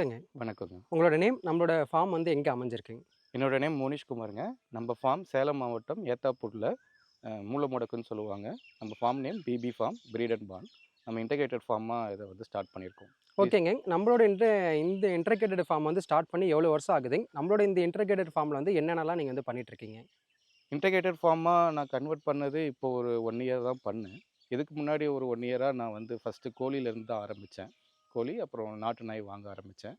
வணக்கங்க. வணக்கங்க. உங்களோட நேம் நம்மளோட ஃபார்ம் வந்து எங்கே அமைஞ்சிருக்குங்க? என்னோட நேம் மோனிஷ்குமாருங்க. நம்ம ஃபார்ம் சேலம் மாவட்டம் ஏத்தாப்பூரில் மூலமுடக்குன்னு சொல்லுவாங்க. நம்ம farm name B B farm breed and barn. நம்ம இன்டகிரேட்டட் ஃபார்மாக இதை வந்து ஸ்டார்ட் பண்ணியிருக்கோம். ஓகேங்க. நம்மளோட இந்த இந்த இன்டர்கேட்டட் ஃபார்ம் வந்து ஸ்டார்ட் பண்ணி எவ்வளோ வருஷம் ஆகுதுங்க நம்மளோட இந்த இன்டர்கேட்டட் ஃபார்மில் வந்து என்னென்னலாம் நீங்கள் வந்து பண்ணிட்டு இருக்கீங்க இன்டகிரேட்டட் ஃபார்மாக நான் கன்வெர்ட் பண்ணது இப்போ ஒரு ஒன் இயர் தான் பண்ணேன். இதுக்கு முன்னாடி ஒரு ஒன் இயராக நான் வந்து ஃபஸ்ட்டு கோழியிலேருந்து தான் ஆரம்பித்தேன் கோழி அப்புறம் நாட்டு நாய் வாங்க ஆரம்பித்தேன்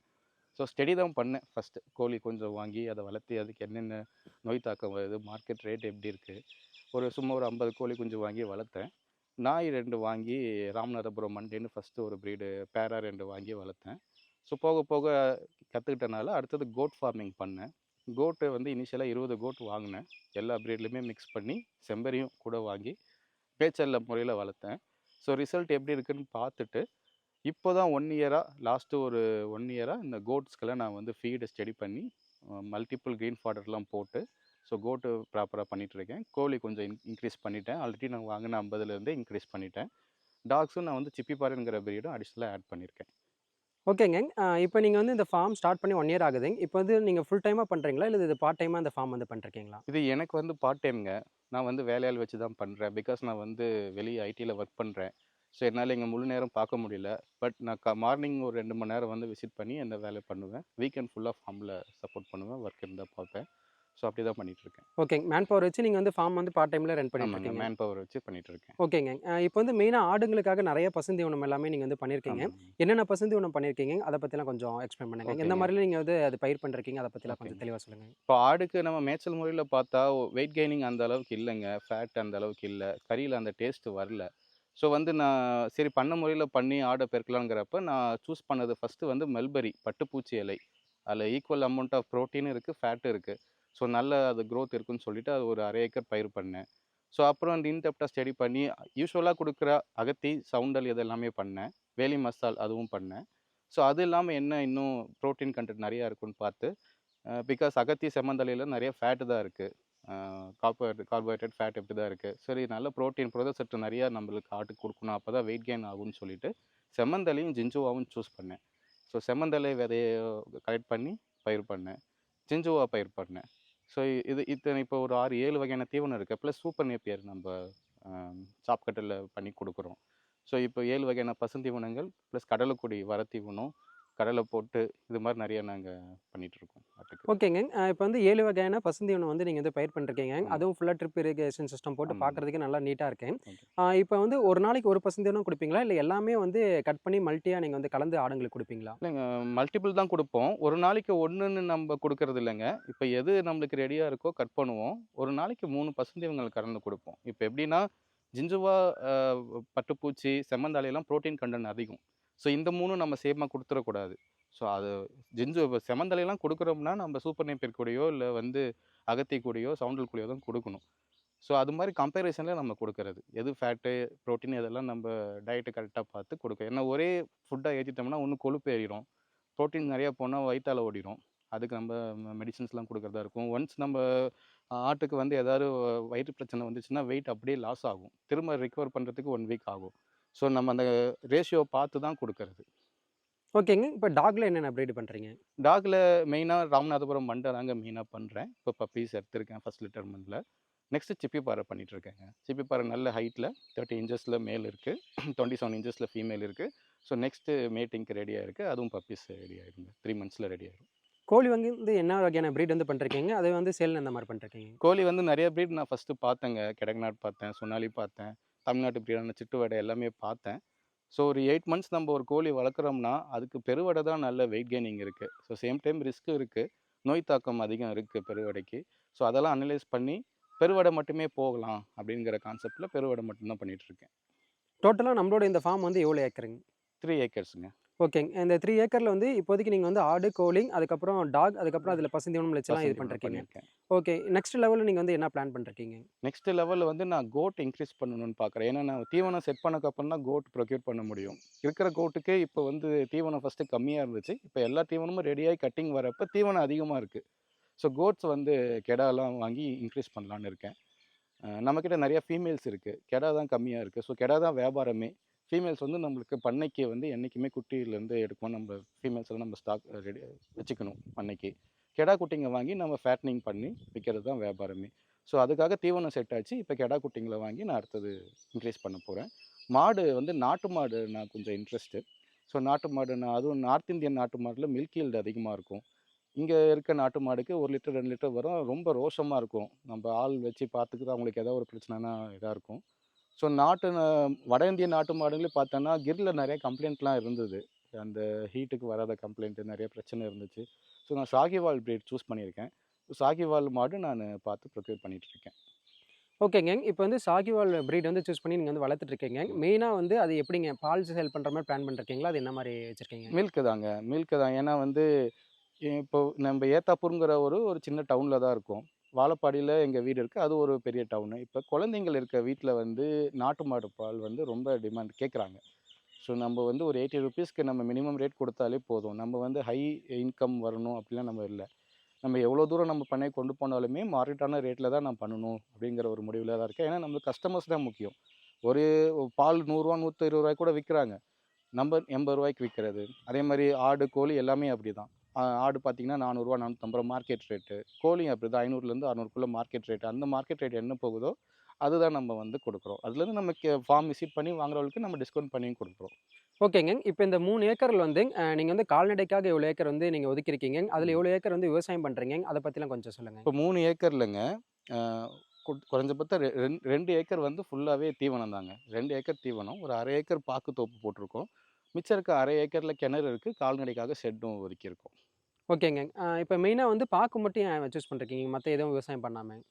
ஸோ ஸ்டெடி தான் பண்ணேன். ஃபஸ்ட்டு கோழி கொஞ்சம் வாங்கி அதை வளர்த்தி அதுக்கு என்னென்ன நோய் தாக்கம் வருது மார்க்கெட் ரேட் எப்படி இருக்குது ஒரு சும்மா ஒரு ஐம்பது கோழி குஞ்சு வாங்கி வளர்த்தேன். நாய் ரெண்டு வாங்கி ராமநாதபுரம் மண்டேன்னு ஃபஸ்ட்டு ஒரு ப்ரீடு பேரா ரெண்டு வாங்கி வளர்த்தேன். ஸோ போக போக கற்றுக்கிட்டனால அடுத்தது கோட் ஃபார்மிங் பண்ணேன். கோட்டு வந்து இனிஷியலாக இருபது கோட் வாங்கினேன். எல்லா ப்ரீட்லேயுமே மிக்ஸ் பண்ணி செம்பரியும் கூட வாங்கி பேச்சல்ல முறையில் வளர்த்தேன். ஸோ ரிசல்ட் எப்படி இருக்குன்னு பார்த்துட்டு இப்போ தான் ஒன் இயராக லாஸ்ட்டு ஒரு ஒன் இயராக இந்த கோட்ஸ்க்கெல்லாம் நான் வந்து ஃபீடை ஸ்டடி பண்ணி மல்டிபிள் க்ரீன் ஃபாடர்லாம் போட்டு ஸோ கோட்டு ப்ராப்பராக பண்ணிகிட்ருக்கேன் கோழி கொஞ்சம் இன் இன்க்ரீஸ் பண்ணிட்டேன். ஆல்ரெடி நான் வாங்கின ஐம்பதுலேருந்தே இன்க்ரீஸ் பண்ணிட்டேன். டாக்ஸும் நான் வந்து சிப்பிப்பாருங்கிற ப்ரீடும் அடிஷ்னலாக ஆட் பண்ணியிருக்கேன். ஓகேங்க. இப்போ நீங்கள் வந்து இந்த ஃபார்ம் ஸ்டார்ட் பண்ணி ஒன் இயர் ஆகுதுங்க. இப்போ வந்து நீங்கள் ஃபுல் டைமாக பண்ணுறீங்களா இல்லை இது பார்ட் டைமாக இந்த ஃபார்ம் வந்து பண்ணிருக்கீங்களா இது எனக்கு வந்து பார்ட் டைம்ங்க நான் வந்து வேலையாள் வச்சு தான் பண்ணுறேன் பிகாஸ் நான் வந்து வெளியே ஐடியில் ஒர்க் பண்ணுறேன் ஸோ என்னால் இங்கே முழு நேரம் பார்க்க முடியல. பட் நான் க மார்னிங் ஒரு ரெண்டு மணி நேரம் வந்து விசிட் பண்ணி அந்த வேலை பண்ணுவேன். வீக்கெண்ட் ஃபுல்லாக ஃபார்மில் சப்போர்ட் பண்ணுவேன். ஒர்க் இருந்தால் பார்ப்பேன். ஸோ அப்படி தான் பண்ணிகிட்ருக்கேன் ஓகேங்க. மேன் பவர் வச்சு நீங்கள் வந்து ஃபார்ம் வந்து பார்ட் டைமில் ரன் பண்ணிட்டு இருக்கீங்க. மேன் பவர் வச்சு பண்ணிட்டு இருக்கேன். ஓகேங்க. இப்போ வந்து மெயினாக ஆடுங்களுக்காக நிறைய பசுந்தி உணவு எல்லாமே நீங்கள் வந்து பண்ணியிருக்கீங்க. என்னென்ன பசுந்தி உணவு பண்ணியிருக்கீங்க அதை பற்றிலாம் கொஞ்சம் எக்ஸ்பிளைன் பண்ணுங்க. எந்த ஓகேங்க. மாதிரிலாம் நீங்கள் வந்து அது பயிர் பண்ணிருக்கீங்க அதை பற்றிலாம் கொஞ்சம். தெளிவாக சொல்லுங்கள் இப்போ ஆடுக்கு நம்ம மேய்ச்சல் முறையில் பார்த்தா வெயிட் கெய்னிங் அந்த அளவுக்கு இல்லைங்க. ஃபேட் அந்த அளவுக்கு இல்லை. கறியில் அந்த டேஸ்ட் வரல. ஸோ வந்து நான் சரி பண்ண முறையில் பண்ணி ஆடை பெருக்கலாங்கிறப்ப நான் சூஸ் பண்ணது ஃபஸ்ட்டு வந்து மெல்பரி பட்டுப்பூச்சி இலை. அதில் ஈக்குவல் அமௌண்ட் ஆஃப் ப்ரோட்டீனும் இருக்குது ஃபேட்டும் இருக்குது ஸோ நல்ல அது க்ரோத் இருக்குன்னு சொல்லிட்டு அது ஒரு அரை ஏக்கர் பயிர் பண்ணேன். ஸோ அப்புறம் அந்த இன்டெப்டாக ஸ்டடி பண்ணி யூஸ்வலாக கொடுக்குற அகத்தி சவுண்டல் இதெல்லாமே பண்ணேன். வேலி மசால் அதுவும் பண்ணேன். ஸோ அது இல்லாமல் என்ன இன்னும் ப்ரோட்டீன் கண்டென்ட் நிறையா இருக்குன்னு பார்த்து பிகாஸ் அகத்தி செம்மந்தலையில் நிறைய ஃபேட்டு தான் இருக்குது கார்போஹைட்ரேட் கார்போஹைட்ரேட் ஃபேட் இப்படி தான் இருக்குது சரி நல்ல ப்ரோட்டீன் புரத சற்று நிறையா நம்மளுக்கு ஆட்டுக்கு கொடுக்கணும். அப்போ தான் வெயிட் கெயின் ஆகும்னு சொல்லிட்டு செம்மந்தலையும் ஜிஞ்சுவாவும் சூஸ் பண்ணேன். ஸோ செம்மந்தலை விதையை கலெக்ட் பண்ணி பயிர் பண்ணேன். ஜிஞ்சுவா பயிர் பண்ணேன். ஸோ இது இத்தனை இப்போ ஒரு ஆறு ஏழு வகையான தீவனம் இருக்குது ப்ளஸ் சூப்பர் நேப்பியர் நம்ம சாப்கட்டில் பண்ணி கொடுக்குறோம். ஸோ இப்போ ஏழு வகையான பசுந்தீவனங்கள் ப்ளஸ் கடலைக்குடி வரத்தீவனம் கடலை போட்டு இது மாதிரி நிறைய நாங்கள் பண்ணிகிட்ருக்கோம் ஓகேங்க. இப்போ வந்து ஏழு வகையான பசுந்தி உணவு வந்து நீங்கள் வந்து பயிர் பண்ணிருக்கீங்க. அதுவும் ஃபுல்லாக ட்ரிப் இரிகேஷன் சிஸ்டம் போட்டு. பார்க்கறதுக்கு நல்லா நீட்டாக இருக்கேன். இப்போ வந்து ஒரு நாளைக்கு ஒரு பசுந்தி உணவு கொடுப்பீங்களா? இல்லை எல்லாமே வந்து கட் பண்ணி மல்ட்டியாக நீங்கள் வந்து கலந்து ஆடுங்களுக்கு கொடுப்பீங்களா? இல்லைங்க. மல்டிபிள் தான் கொடுப்போம். ஒரு நாளைக்கு ஒன்றுன்னு நம்ம கொடுக்கறது இல்லைங்க. இப்போ எது நம்மளுக்கு ரெடியாக இருக்கோ கட் பண்ணுவோம். ஒரு நாளைக்கு மூணு பசுந்தீவங்கள் கறந்து கொடுப்போம். இப்போ எப்படின்னா ஜிஞ்சுவா பட்டுப்பூச்சி செம்மந்தாலையெல்லாம் ப்ரோட்டீன் கண்டென்ட் அதிகம். ஸோ இந்த மூணும் நம்ம சேமாக கொடுத்துடக்கூடாது. ஸோ அது ஜிஞ்சு இப்போ செமந்தலையெல்லாம் கொடுக்குறோம்னா நம்ம சூப்பர் நேப்பியர் கூடயோ இல்லை வந்து அகத்தி கூடயோ சவுண்டல் கூடயோ தான் கொடுக்கணும். ஸோ அது மாதிரி கம்பேரிசனில் நம்ம கொடுக்கறது. எது ஃபேட்டு ப்ரோட்டீன் இதெல்லாம் நம்ம டயட்டு கரெக்டாக பார்த்து கொடுக்க. ஏன்னா ஒரே ஃபுட்டாக ஏற்றிட்டோம்னா ஒன்று கொழுப்பு ஏறிடும் ப்ரோட்டீன் நிறையா போனால் வயிற்றால் ஓடிடும் அதுக்கு நம்ம மெடிசன்ஸ்லாம் கொடுக்குறதா இருக்கும். ஒன்ஸ் நம்ம ஆட்டுக்கு வந்து ஏதாவது வயிற்று பிரச்சனை வந்துச்சுன்னா வெயிட் அப்படியே லாஸ் ஆகும். திரும்ப ரிக்கவர் பண்ணுறதுக்கு ஒன் வீக் ஆகும். ஸோ நம்ம அந்த ரேஷியோ பார்த்து தான் கொடுக்கறது. ஓகேங்க. இப்போ டாக்ல என்னென்ன ப்ரீட் பண்ணுறீங்க டாகில் மெயினாக ராமநாதபுரம் மண்டை தாங்க மெயினாக பண்ணுறேன் இப்போ பப்பீஸ் எடுத்திருக்கேன் ஃபர்ஸ்ட் லிட்டர் மந்தில் நெக்ஸ்ட்டு சிப்பிப்பாறை பண்ணிட்டு இருக்கேங்க. சிப்பிப்பாறை நல்ல ஹைட்டில் தேர்ட்டி இன்ச்சஸில் மேல் இருக்குது டுவெண்ட்டி செவன் இன்ச்சஸில் ஃபீமேல் இருக்குது ஸோ நெக்ஸ்ட்டு மேட்டிங்க்கு ரெடியாக இருக்குது அதுவும் பப்பீஸ் ரெடி ஆயிருங்க. த்ரீ மந்த்ஸில் ரெடி ஆயிரும். கோழி வந்து என்ன வகையான ப்ரீட் வந்து பண்ணிருக்கீங்க அதை வந்து சேல் இந்த மாதிரி பண்ணிருக்கீங்க கோழி வந்து நிறைய ப்ரீட் நான் ஃபஸ்ட்டு பார்த்தேங்க. கடக்நாட் பார்த்தேன் சொனாலி பார்த்தேன். தமிழ்நாட்டு ப்ரீடான சிட்டுவடை எல்லாமே பார்த்தேன். ஸோ ஒரு எயிட் மந்த்ஸ் நம்ம ஒரு கோழி வளர்க்குறோம்னா அதுக்கு பெருவடை தான் நல்ல வெயிட் கெய்னிங் இருக்குது ஸோ சேம் டைம் ரிஸ்க்கும் இருக்குது நோய் தாக்கம் அதிகம் இருக்குது பெருவடைக்கு ஸோ அதெல்லாம் அனலைஸ் பண்ணி பெருவடை மட்டுமே போகலாம் அப்படிங்கிற கான்செப்டில் பெருவடை மட்டும்தான் பண்ணிட்டு இருக்கேன். டோட்டலாக நம்மளோட இந்த ஃபார்ம் வந்து எவ்வளோ ஏக்கருங்க த்ரீ ஏக்கர்ஸுங்க ஓகேங்க. இந்த த்ரீ ஏக்கரில் வந்து இப்போதைக்கு நீங்கள் வந்து ஆடு கோழி அதுக்கப்புறம் டாக் அதுக்கப்புறம் அதில் பசுந்தி உணவு வச்சுலாம் இது பண்ணியிருக்கேன். ஓகே. நெக்ஸ்ட் லெவலில் நீங்கள் வந்து என்ன பிளான் பண்ணிருக்கீங்க நெக்ஸ்ட் லெவலில் வந்து நான் கோட் இன்க்ரீஸ் பண்ணணும்னு பார்க்குறேன் ஏன்னா நான் தீவனம் செட் பண்ணக்கப்புறம் தான் கோட் ப்ரொக்யூர் பண்ண முடியும். இருக்கிற கோட்டுக்கே இப்போ வந்து தீவனம் ஃபஸ்ட்டு கம்மியாக இருந்துச்சு. இப்போ எல்லா தீவனமும் ரெடியாகி கட்டிங் வரப்போ தீவனம் அதிகமாக இருக்குது ஸோ கோட்ஸ் வந்து கெடாலாம் வாங்கி இன்க்ரீஸ் பண்ணலான்னு இருக்கேன். நம்மக்கிட்ட நிறைய ஃபீமேல்ஸ் இருக்குது கெடா தான் கம்மியாக இருக்குது ஸோ கெடா தான் வியாபாரமே. ஃபீமேல்ஸ் வந்து நம்மளுக்கு பண்ணைக்கு வந்து என்றைக்குமே குட்டியிலேருந்து எடுக்கணும். நம்ம ஃபீமேல்ஸ் எல்லாம் நம்ம ஸ்டாக் ரெடி வச்சுக்கணும் பண்ணைக்கு. கெடா குட்டிங்க வாங்கி நம்ம ஃபேட்னிங் பண்ணி விற்கிறது தான் வியாபாரமே. ஸோ அதுக்காக தீவனம் செட் ஆச்சு. இப்போ கெடா குட்டிங்களை வாங்கி நான் அடுத்தது இன்க்ரீஸ் பண்ண போகிறேன் மாடு வந்து நாட்டு மாடு நான் கொஞ்சம் இன்ட்ரெஸ்ட்டு. ஸோ நாட்டு மாடு நான் அதுவும் நார்த் இந்தியன் நாட்டு மாடில் மில்க் ஈல்டு அதிகமாக இருக்கும். இங்கே இருக்க நாட்டு மாடுக்கு ஒரு லிட்டர் ரெண்டு லிட்டர் வரும். ரொம்ப ரோஷமாக இருக்கும். நம்ம ஆள் வச்சு பார்த்துக்கிட்டு அவங்களுக்கு ஏதாவது ஒரு பிரச்சனைனா இதாக இருக்கும். ஸோ நாட்டு வட இந்திய நாட்டு மாடுங்களே பார்த்தோன்னா கிரில் நிறைய கம்ப்ளைண்ட்லாம் இருந்தது. அந்த ஹீட்டுக்கு வராத கம்ப்ளைண்ட்டு நிறைய பிரச்சனை இருந்துச்சு. ஸோ நான் சாகிவால் பிரீட் சூஸ் பண்ணியிருக்கேன். சாகிவால் மாடு நான் பார்த்து ப்ரொக்யூர் பண்ணிட்டு இருக்கேன் ஓகேங்க இப்போ வந்து சாகிவால் breed வந்து சூஸ் பண்ணி நீங்கள் வந்து வளர்த்துட்டு இருக்கீங்க மெயினாக வந்து அது எப்படிங்க? பால் சேல் பண்ணுற மாதிரி பிளான் பண்ணிருக்கீங்களா? அது என்ன மாதிரி வச்சுருக்கீங்க? மில்க்கு தாங்க. மில்க்கு தான். ஏன்னா வந்து இப்போ நம்ம ஏத்தாப்பூருங்கிற ஒரு ஒரு சின்ன டவுனில் தான் இருக்கும். வாழப்பாடியில் எங்கள் வீடு இருக்குது அது ஒரு பெரிய டவுனு. இப்போ குழந்தைங்கள் இருக்க வீட்டில் வந்து நாட்டு மாடு பால் வந்து ரொம்ப டிமாண்ட் கேட்குறாங்க ஸோ நம்ம வந்து ஒரு எயிட்டி ருபீஸ்க்கு நம்ம மினிமம் ரேட் கொடுத்தாலே போதும். நம்ம வந்து ஹை இன்கம் வரணும் அப்படிலாம் நம்ம இல்லை. நம்ம எவ்வளோ தூரம் நம்ம பண்ணை கொண்டு போனாலுமே மார்க்கெட்டான ரேட்டில் தான் நான் பண்ணணும் அப்படிங்கிற ஒரு முடிவில் தான் இருக்கேன். ஏன்னா நம்ம கஸ்டமர்ஸ் தான் முக்கியம். ஒரு பால் நூறுரூவா நூற்றி இருபது ரூபாய்க்கு கூட விற்கிறாங்க நம்ம எண்பது ரூபாய்க்கு விற்கிறது அதே மாதிரி ஆடு கோழி எல்லாமே அப்படி தான் ஆடு பார்த்தீங்கன்னா நானூறுரூவா நானூற்றம்பது ரூபா மார்க்கெட் ரேட்டு கோழியும் அப்படி தான் ஐநூறுலேருந்து அறநூறுக்குள்ளே மார்க்கெட் ரேட் அந்த மார்க்கெட் ரேட் என்ன போகுதோ அதுதான் நம்ம வந்து கொடுக்குறோம். அதுலேருந்து நம்ம ஃபார்ம் விசிட் பண்ணி வாங்குறவங்களுக்கு நம்ம டிஸ்கவுண்ட் பண்ணி கொடுக்குறோம். ஓகேங்க. இப்போ இந்த மூணு ஏக்கரில் வந்து நீங்கள் வந்து கால்நடைக்காக எவ்வளோ ஏக்கர் வந்து நீங்கள் ஒதுக்கியிருக்கீங்க. அதில் எவ்வளோ ஏக்கர் வந்து விவசாயம் பண்ணுறீங்க அதை பற்றிலாம் கொஞ்சம் சொல்லுங்கள் இப்போ மூணு ஏக்கர்லங்க குறைஞ்சபட்சம் ரெண்டு ரெண்டு ஏக்கர் வந்து ஃபுல்லாகவே தீவனம் தாங்க ரெண்டு ஏக்கர் தீவனம் ஒரு அரை ஏக்கர் பாக்கு தோப்பு போட்டிருக்கோம். மிச்சம் இருக்க அரை ஏக்கரில் கிணறு இருக்குது கால்நடைக்காக ஷெட்டும் ஒதுக்கியிருக்கோம் ஓகேங்க. இப்போ மெயினாக வந்து பாக்கு மட்டும் ஏன் சூஸ் பண்ணிருக்கீங்க மற்ற எதுவும் விவசாயம் பண்ணாமல்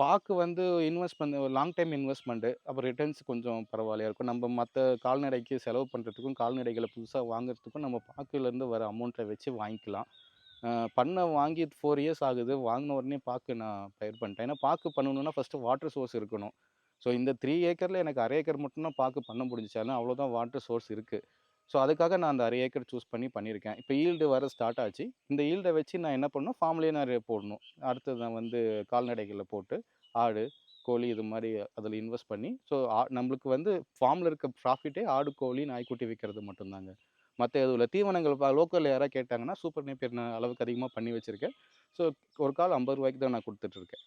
பாக்கு வந்து இன்வெஸ்ட் பண்ண லாங் டைம் இன்வெஸ்ட்மெண்ட்டு அப்புறம் ரிட்டர்ன்ஸ் கொஞ்சம் பரவாயில்லையா இருக்கும். நம்ம மற்ற கால்நடைக்கு செலவு பண்ணுறதுக்கும் கால்நடைகளை புதுசாக வாங்குறதுக்கும் நம்ம பாக்குலேருந்து வர அமௌண்ட்டை வச்சு வாங்கிக்கலாம். பண்ணை வாங்கி ஃபோர் இயர்ஸ் ஆகுது. வாங்கின உடனே பாக்கு நான் பயிர் பண்ணிட்டேன். ஏன்னா பாக்கு பண்ணணும்னா ஃபஸ்ட்டு வாட்டர் சோர்ஸ் இருக்கணும். ஸோ இந்த த்ரீ ஏக்கரில் எனக்கு அரை ஏக்கர் மட்டும்தான் பார்க்க பண்ண முடிஞ்சாலும் அவ்வளோதான் வாட்டர் சோர்ஸ் இருக்குது ஸோ அதுக்காக நான் அந்த அரை ஏக்கர் சூஸ் பண்ணி பண்ணியிருக்கேன். இப்போ ஈல்டு வர ஸ்டார்ட் ஆச்சு. இந்த ஈல்டை வச்சு நான் என்ன பண்ணணும்? ஃபார்ம்லேயே நான் போடணும். அடுத்தது நான் வந்து கால்நடைகளில் போட்டு ஆடு கோழி இது மாதிரி அதில் இன்வெஸ்ட் பண்ணி ஸோ நம்மளுக்கு வந்து ஃபார்மில் இருக்க ப்ராஃபிட்டே ஆடு கோழி நாய்க்குட்டி விற்கிறது மட்டும்தாங்க. மற்ற எதுவும் இல்லை. தீவனங்கள் லோக்கலில் யாராவது கேட்டாங்கன்னா சூப்பர் நேப்பியர் நான் அளவுக்கு அதிகமாக பண்ணி வச்சுருக்கேன். ஸோ ஒரு கால் ஐம்பது ரூபாய்க்கு தான் நான் கொடுத்துட்ருக்கேன்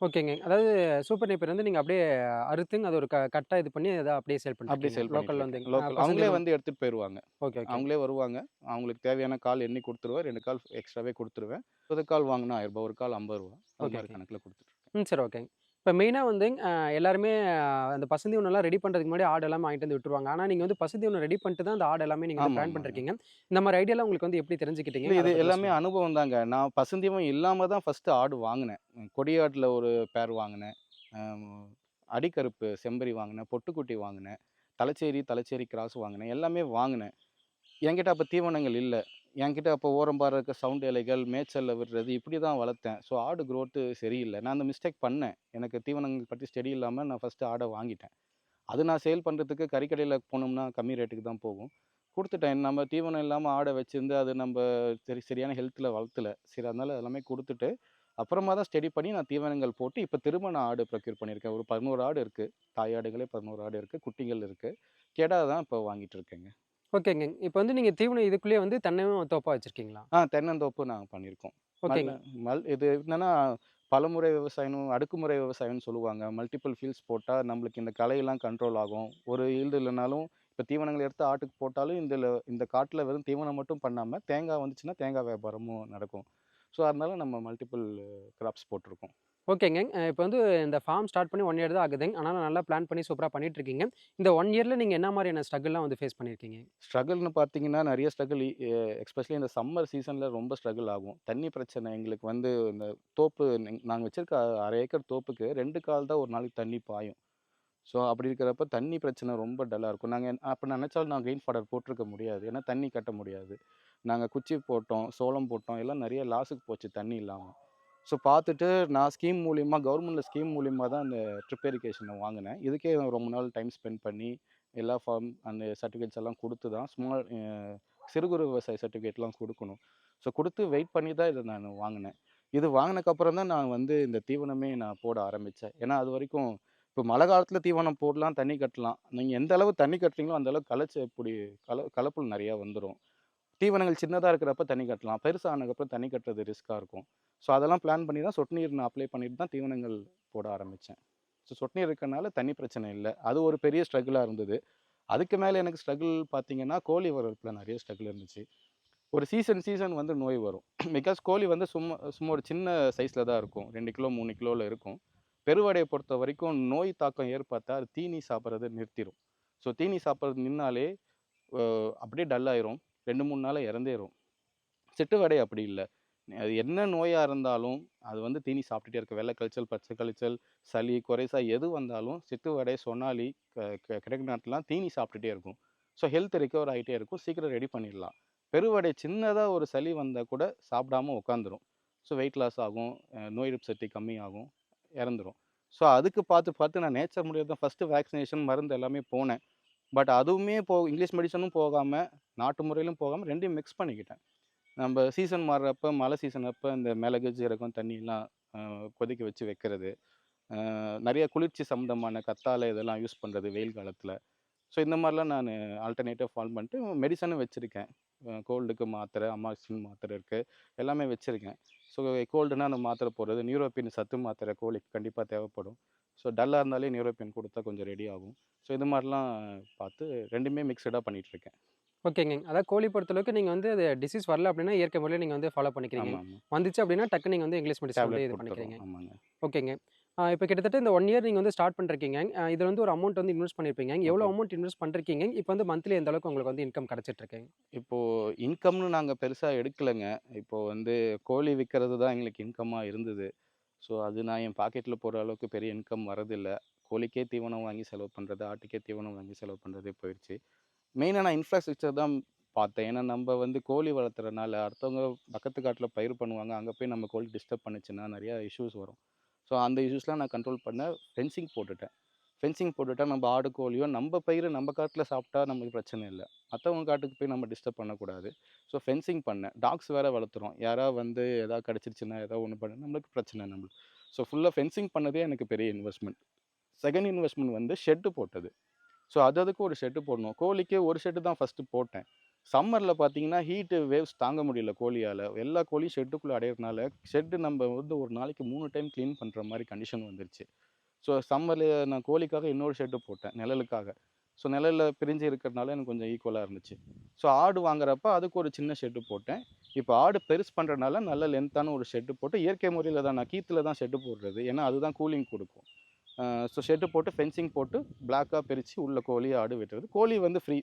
ஓகேங்க. அதாவது சூப்பர் நேப்பர் வந்து நீங்கள் அப்படியே அறுத்துங்க அது ஒரு க கட்டாக இது பண்ணி அதை அப்படியே சேல் பண்ணி அப்படியே சேல் லோக்கலில் வந்து லோக்கல். அவங்களே வந்து எடுத்துகிட்டு போயிடுவாங்க ஓகே ஓகே. அவங்களே வருவாங்க. அவங்களுக்கு தேவையான கால் எண்ணி கொடுத்துருவேன் ரெண்டு கால் எக்ஸ்ட்ராவே கொடுத்துருவேன். ஒரு கால் வாங்கினா ஆயிரம் ரூபாய் ஒரு கால் ஐம்பது ரூபா okay. கணக்கில் கொடுத்துட்ருக்கேன் ம் சரி ஓகேங்க. இப்போ மெயினாக வந்து எல்லாருமே அந்த பசுந்தி ஒன்றெல்லாம் ரெடி பண்ணுறதுக்கு முன்னாடி ஆடு எல்லாமே வாங்கிட்டு வந்து விட்டுருவாங்க. ஆனால் நீங்கள் வந்து பசுந்தி ஒன்று ரெடி பண்ணிட்டு தான் அந்த ஆடு எல்லாமே நீங்கள் பிளான் பண்ணிருக்கீங்க. இந்த மாதிரி ஐடியாலாம் உங்களுக்கு வந்து எப்படி தெரிஞ்சுக்கிட்டீங்க? இது எல்லாமே. அனுபவம் தாங்க. நான் பசுந்தீவம் இல்லாமல் தான் ஃபஸ்ட்டு ஆடு வாங்கினேன். கொடியாட்டில் ஒரு பேர் வாங்கினேன். அடிக்கருப்பு செம்பரி வாங்கினேன் பொட்டுக்குட்டி வாங்கினேன் தலைச்சேரி தலைச்சேரி கிராஸ் வாங்கினேன். எல்லாமே வாங்கினேன். என்கிட்ட அப்போ தீவனங்கள் இல்லை. என்கிட்ட அப்போ ஓரம்பார இருக்க சவுண்ட் இலைகள் மேய்ச்சலில் விடுறது இப்படி தான் வளர்த்தேன். ஸோ ஆடு க்ரோத்து சரியில்லை. நான் அந்த மிஸ்டேக் பண்ணேன். எனக்கு தீவனங்கள் பற்றி ஸ்டடி இல்லாமல் நான் ஃபஸ்ட்டு ஆடை வாங்கிட்டேன். அது நான் சேல் பண்ணுறதுக்கு கறிக்கடையில் போனோம்னா கம்மி ரேட்டுக்கு தான் போகும். கொடுத்துட்டேன். நம்ம தீவனம் இல்லாமல் ஆடை வச்சுருந்து அது நம்ம சரி சரியான ஹெல்த்தில் வளர்த்தல. சரி அதனால் எல்லாமே கொடுத்துட்டு அப்புறமா தான் ஸ்டடி பண்ணி நான் தீவனங்கள் போட்டு இப்போ திரும்ப நான் ஆடு ப்ரொக்யூர் பண்ணியிருக்கேன். ஒரு பதினோரு ஆடு இருக்குது தாயாடுகளே பதினோரு ஆடு இருக்குது குட்டிகள் இருக்குது கெடா தான் இப்போ வாங்கிட்டு இருக்கேங்க. ஓகேங்க. இப்போ வந்து நீங்கள் தீவனம் இதுக்குள்ளேயே வந்து தென்னையும் தோப்பா வச்சுருக்கீங்களா? ஆ தென்னந்தோப்பு நாங்கள் பண்ணியிருக்கோம். ஓகேங்க. மல் இது என்னன்னா பலமுறை விவசாயம் அடுக்குமுறை விவசாயம்னு சொல்லுவாங்க. மல்டிபிள் ஃபீல்ட்ஸ் போட்டால் நம்மளுக்கு இந்த களையெல்லாம் கண்ட்ரோல் ஆகும். ஒரு ஈல்டு இல்லைனாலும் இப்போ தீவனங்கள் எடுத்து ஆட்டுக்கு போட்டாலும் இந்த இந்த காட்டில் வெறும் தீவனம் மட்டும் பண்ணாமல் தேங்காய் வந்துச்சுன்னா தேங்காய் வியாபாரமும் நடக்கும். ஸோ அதனால நம்ம மல்டிபிள் கிராப்ஸ் போட்டிருக்கோம். ஓகேங்க. இப்போ வந்து இந்த ஃபார்ம் ஸ்டார்ட் பண்ணி ஒன் இயர் தான் ஆகுதுங்க. ஆனால் நல்லா பிளான் பண்ணி சூப்பராக பண்ணிட்டு இருக்கீங்க இந்த ஒன் இயரில் நீங்கள் என்ன மாதிரியான ஸ்ட்ரகிள்லாம் வந்து ஃபேஸ் பண்ணியிருக்கீங்க ஸ்ட்ரகிள்னு பார்த்தீங்கன்னா நிறைய ஸ்ட்ரகிள் எக்ஸ்பெஷலி இந்த சம்மர் சீசனில் ரொம்ப ஸ்ட்ரகிள் ஆகும். தண்ணி பிரச்சனை எங்களுக்கு வந்து இந்த தோப்பு நாங்கள் வச்சிருக்க அரை ஏக்கர் தோப்புக்கு ரெண்டு கால் தான் ஒரு நாளைக்கு தண்ணி பாயும். ஸோ அப்படி இருக்கிறப்ப தண்ணி பிரச்சனை ரொம்ப டல்லாக இருக்கும். நாங்கள் அப்போ நினச்சாலும் நாங்கள் ரெயின் ஃபாடர் போட்டிருக்க முடியாது. ஏன்னா தண்ணி கட்ட முடியாது. நாங்கள் குச்சி போட்டோம் சோளம் போட்டோம் எல்லாம் நிறைய லாஸுக்கு போச்சு தண்ணி இல்லாமல் ஸோ பார்த்துட்டு நான் ஸ்கீம் மூலிமா கவர்மெண்ட்டில் ஸ்கீம் மூலிமா தான் அந்த ட்ரிப் எரிகேஷனை வாங்கினேன். இதுக்கே ரொம்ப நாள் டைம் ஸ்பெண்ட் பண்ணி எல்லா ஃபார்ம் அந்த சர்டிஃபிகேட்ஸ் எல்லாம் கொடுத்து தான் ஸ்மால் சிறு குறு விவசாய சர்டிஃபிகேட்லாம் கொடுக்கணும். ஸோ கொடுத்து வெயிட் பண்ணி தான் இதை நான் வாங்கினேன். இது வாங்கினக்கப்புறம் தான் நான் வந்து இந்த தீவனமே நான் போட ஆரம்பித்தேன் ஏன்னா அது வரைக்கும் இப்போ மழை காலத்தில் தீவனம் போடலாம் தண்ணி கட்டலாம். நீங்கள் எந்த அளவு தண்ணி கட்டுறீங்களோ அந்த அளவு களைச்சி இப்படி கல கலப்புள் நிறையா வந்துடும் தீவனங்கள் சின்னதாக இருக்கிறப்ப தண்ணி கட்டலாம். பெருசாக ஆனதுக்கப்புறம் தண்ணி கட்டுறது ரிஸ்க்காக இருக்கும். ஸோ அதெல்லாம் பிளான் பண்ணி தான் சொட்டு நீர் நான் அப்ளை பண்ணிட்டு தான் தீவனங்கள் போட ஆரம்பித்தேன் ஸோ சொட்டு நீர் இருக்கனால தண்ணி பிரச்சனை இல்லை. அது ஒரு பெரிய ஸ்ட்ரகிளாக இருந்தது. அதுக்கு மேலே எனக்கு ஸ்ட்ரகிள் பார்த்தீங்கன்னா கோழி வளர்ப்பில் நிறைய ஸ்ட்ரகிள் இருந்துச்சு. ஒரு சீசன் சீசன் வந்து நோய் வரும். பிகாஸ் கோழி வந்து சும்மா சும்மா ஒரு சின்ன சைஸில் தான் இருக்கும். ரெண்டு கிலோ மூணு கிலோவில் இருக்கும். பெருவடையை பொறுத்த வரைக்கும் நோய் தாக்கம் ஏற்பட்டா அது தீனி சாப்பிட்றது நிறுத்திடும் ஸோ தீனி சாப்பிட்றது நின்னாலே அப்படியே டல்லாயிரும் ரெண்டு மூணு நாள் இறந்தேரும் சிட்டு வடை அப்படி இல்லை. அது என்ன நோயாக இருந்தாலும் அது வந்து தீனி சாப்பிட்டுட்டே இருக்க. வெள்ளை கழிச்சல் பச்சை கழிச்சல் சளி குறைசா எது வந்தாலும் சிட்டு வடை சொன்னாலி கிடைக்க நாட்டெலாம் தீனி சாப்பிட்டுட்டே இருக்கும். ஸோ ஹெல்த் ரிக்கவர் ஆகிட்டே இருக்கும். சீக்கிரம் ரெடி பண்ணிடலாம். பெருவடை சின்னதாக ஒரு சளி வந்தால் கூட சாப்பிடாம உட்காந்துரும் ஸோ வெயிட் லாஸ் ஆகும். நோய் எதிர்ப்பு சக்தி கம்மியாகும் இறந்துடும் ஸோ அதுக்கு பார்த்து பார்த்து நான் நேச்சர் முடியாது தான் ஃபஸ்ட்டு வேக்சினேஷன் மருந்து எல்லாமே போனேன். பட் அதுவுமே போ இங்கிலீஷ் மெடிசனும் போகாமல் நாட்டு முறையிலும் போகாமல் ரெண்டையும் மிக்ஸ் பண்ணிக்கிட்டேன். நம்ம சீசன் மாறுறப்ப மழை சீசன் அப்போ இந்த மிளகு ஜீரகம் தண்ணியெல்லாம் கொதிக்க வச்சு வைக்கிறது. நிறைய குளிர்ச்சி சம்மந்தமான கத்தாழை இதெல்லாம் யூஸ் பண்ணுறது வெயில் காலத்தில். ஸோ இந்த மாதிரிலாம் நான் ஆல்டர்னேட்டிவ் ஃபாலோ பண்ணிட்டு மெடிசனும் வச்சுருக்கேன். கோல்டுக்கு மாத்திரை அமாக்சின் மாத்திரை இருக்குது எல்லாமே வச்சுருக்கேன். ஸோ கோல்டுனா அந்த மாத்திரை போடுறது நியூரோப்பியன் சத்து மாத்திரை கோழிக்கு கண்டிப்பாக தேவைப்படும். ஸோ டல்லாக இருந்தாலே நியூரோப்பியன் கொடுத்தா கொஞ்சம் ரெடி ஆகும். ஸோ இது மாதிரிலாம் பார்த்து ரெண்டுமே மிக்சடாக பண்ணிகிட்ருக்கேன் ஓகேங்க. அதாவது கோழி பொறுத்தளவுக்கு நீங்கள் வந்து அது டிசீஸ் வரல அப்படின்னா இயற்கை முறையில் நீங்கள் வந்து ஃபாலோ பண்ணிக்கிறீங்க. வந்துச்சு அப்படின்னா டக்கு நீங்கள் வந்து இங்கிலீஷ் மெடிசன் வந்து இது பண்ணிக்கிறீங்க. ஓகேங்க. இப்போ கிட்டத்தட்ட இந்த ஒன் இயர் நீங்கள் வந்து ஸ்டார்ட் பண்ணிருக்கீங்க. இதில் வந்து ஒரு அமௌண்ட் வந்து இன்வெஸ்ட் பண்ணியிருப்பீங்க எவ்வளோ. அமௌண்ட் இன்வெஸ்ட் பண்ணிருக்கீங்க? இப்போ வந்து மந்த்லி எந்த அளவுக்கு உங்களுக்கு வந்து இன்கம் கிடைச்சிட்டு இருக்குங்க இப்போது இன்கம்னு நாங்கள் பெருசாக எடுக்கலைங்க. இப்போது வந்து கோழி விற்கிறது தான் எங்களுக்கு இன்கம்மாக இருந்தது. ஸோ அது நான் என் பாக்கெட்டில் போகிற அளவுக்கு பெரிய இன்கம் வரதில்லை கோழிக்கே தீவனம் வாங்கி செலவு பண்ணுறது ஆட்டுக்கே தீவனம் வாங்கி செலவு பண்ணுறதே போயிடுச்சு மெயினாக நான் இன்ஃப்ராஸ்ட்ரக்சர் தான் பார்த்தேன். ஏன்னா நம்ம வந்து கோழி வளர்த்துறதுனால அடுத்தவங்க பக்கத்து காட்டில் பயிர் பண்ணுவாங்க. அங்கே போய் நம்ம கோழி டிஸ்டர்ப் பண்ணுச்சுன்னா நிறையா இஷ்யூஸ் வரும். ஸோ அந்த இஷ்யூஸ்லாம் நான் கண்ட்ரோல் பண்ண ஃபென்சிங் போட்டுட்டேன். ஃபென்சிங் போட்டுட்டா நம்ம ஆடு கோழியோ நம்ம பயிர் நம்ம காட்டில் சாப்பிட்டா நமக்கு பிரச்சனை இல்லை. மற்றவங்க காட்டுக்கு போய் நம்ம டிஸ்டர்ப் பண்ணக்கூடாது. ஸோ ஃபென்சிங் பண்ணேன். டாக்ஸ் வேறு வளர்த்துறோம். யாராவது வந்து எதாவது கிடச்சிருச்சுன்னா ஏதாவது ஒன்று பண்ண நம்மளுக்கு பிரச்சனை நம்மளுக்கு. ஸோ ஃபுல்லாக ஃபென்சிங் பண்ணதே எனக்கு பெரிய இன்வெஸ்ட்மெண்ட் செகண்ட் இன்வெஸ்ட்மெண்ட் வந்து ஷெட்டு போட்டது. ஸோ அது அதுக்கு ஒரு ஷெட்டு போடணும். கோழிக்கே ஒரு ஷெட்டு தான் ஃபஸ்ட்டு போட்டேன். சம்மரில் பார்த்தீங்கன்னா ஹீட்டு வேவ்ஸ் தாங்க முடியல கோழியால். எல்லா கோழியும் ஷெட்டுக்குள்ளே அடையிறதுனால ஷெட்டு நம்ம வந்து ஒரு நாளைக்கு மூணு டைம் க்ளீன் பண்ணுற மாதிரி கண்டிஷன் வந்துருச்சு. ஸோ சம்மரில் நான் கோழிக்காக இன்னொரு ஷெட்டு போட்டேன் நிழலுக்காக. ஸோ நிழலில் பிரிஞ்சு இருக்கிறதுனால எனக்கு கொஞ்சம் ஈக்குவலாக இருந்துச்சு. ஸோ ஆடு வாங்குறப்ப அதுக்கு ஒரு சின்ன ஷெட்டு போட்டேன். இப்போ ஆடு பெருசு பண்ணுறதுனால நல்ல லென்த்தான ஒரு ஷெட்டு போட்டு இயற்கை முறையில் தான் நான் கீத்தில் தான் ஷெட்டு போடுறது. ஏன்னா அதுதான் கூலிங் கொடுக்கும். ஸோ ஷெட்டு போட்டு ஃபென்சிங் போட்டு பிளாக்காக பிரித்து உள்ள கோழி ஆடு வெட்டுறது. கோழி வந்து ஃப்ரீ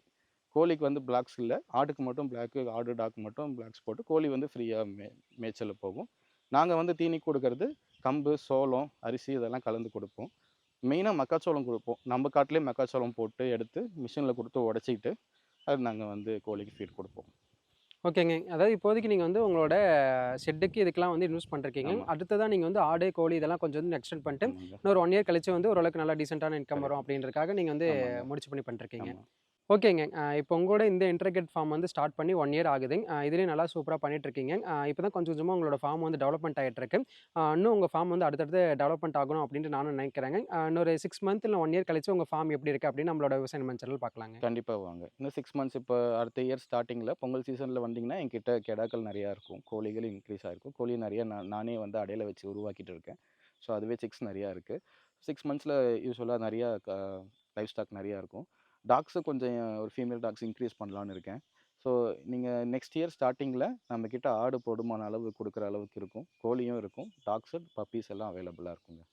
கோழிக்கு வந்து பிளாக்ஸ் இல்லை. ஆட்டுக்கு மட்டும் பிளாக்கு ஆடு டாக் மட்டும் பிளாக்ஸ் போட்டு கோழி வந்து ஃப்ரீயாக மே மேய்ச்சலில் போகும். நாங்கள் வந்து தீனி கொடுக்கறது கம்பு சோளம் அரிசி இதெல்லாம் கலந்து கொடுப்போம். மெயினாக மக்காச்சோளம் கொடுப்போம். நம்ம காட்டிலே மக்காச்சோளம் போட்டு எடுத்து மிஷினில் கொடுத்து உடச்சிக்கிட்டு அது நாங்கள் வந்து கோழிக்கு ஃபீட் கொடுப்போம். ஓகேங்க அதாவது இப்போதைக்கு நீங்கள் வந்து உங்களோட ஷெட்டுக்கு இதுக்கெல்லாம் வந்து இன்வெஸ்ட் பண்ணிருக்கீங்க. அடுத்ததான் நீங்கள் வந்து ஆடு கோழி இதெல்லாம் கொஞ்சம் வந்து எக்ஸ்டெண்ட் பண்ணிட்டு. இன்னொரு ஒன் இயர் கழிச்சு வந்து ஓரளவுக்கு நல்லா டீசெண்டான இன்கம் வரும். அப்படின்றதுக்காக நீங்கள் வந்து. முடிச்சு பண்ணி பண்ணிருக்கீங்க. ஓகேங்க. இப்போ உங்களோட இந்த இன்டர்கேட் ஃபார்ம் வந்து ஸ்டார்ட் பண்ணி ஒன் இயர் ஆகுது. இதுலேயும் நல்லா சூப்பராக பண்ணிட்டுருக்கீங்க. இப்போ தான் கொஞ்சம் கொஞ்சமாக உங்களோட ஃபார்ம் வந்து டெவலப்மெண்ட் ஆகிட்டு இருக்கு இன்னும் உங்கள் ஃபார்ம் வந்து அடுத்தடுத்து டெவலப்மெண்ட் ஆகணும் அப்படின்ட்டு நானும் நினைக்கிறேங்க. இன்னொரு சிக்ஸ் மந்த் இல்லை ஒன் இயர் கழிச்சு உங்கள் ஃபார்ம் எப்படி இருக்குது அப்படின்னு நம்மளோட விவசாய மஞ்சள் பார்க்கலாங்க கண்டிப்பாக வாங்க. இன்னும் சிக்ஸ் மந்த்ஸ் இப்போ அடுத்த இயர் ஸ்டார்டிங்கில் பொங்கல் சீசனில் வந்தீங்கன்னா என்கிட்ட கெடாக்கள் நிறையா இருக்கும். கோழிகள் இன்க்ரீஸ் ஆகிருக்கும் கோழி நிறைய நான் நானே வந்து அடையில வச்சு உருவாக்கிட்டு இருக்கேன். ஸோ அதுவே சிக்ஸ் நிறையா இருக்குது சிக்ஸ் மந்த்ஸில் யூஸ்வலாக நிறையா லைஃப் ஸ்டாக் நிறையா இருக்கும். டாக்ஸும் கொஞ்சம் ஒரு ஃபீமேல் டாக்ஸ் இன்க்ரீஸ் பண்ணலான்னு இருக்கேன். ஸோ நீங்கள் நெக்ஸ்ட் இயர் ஸ்டார்டிங்கில் நம்மக்கிட்ட ஆடு போடுமான அளவு கொடுக்குற அளவுக்கு இருக்கும். கோழியும் இருக்கும். டாக்ஸு பப்பீஸ் எல்லாம் அவைலபிளாக இருக்குங்க.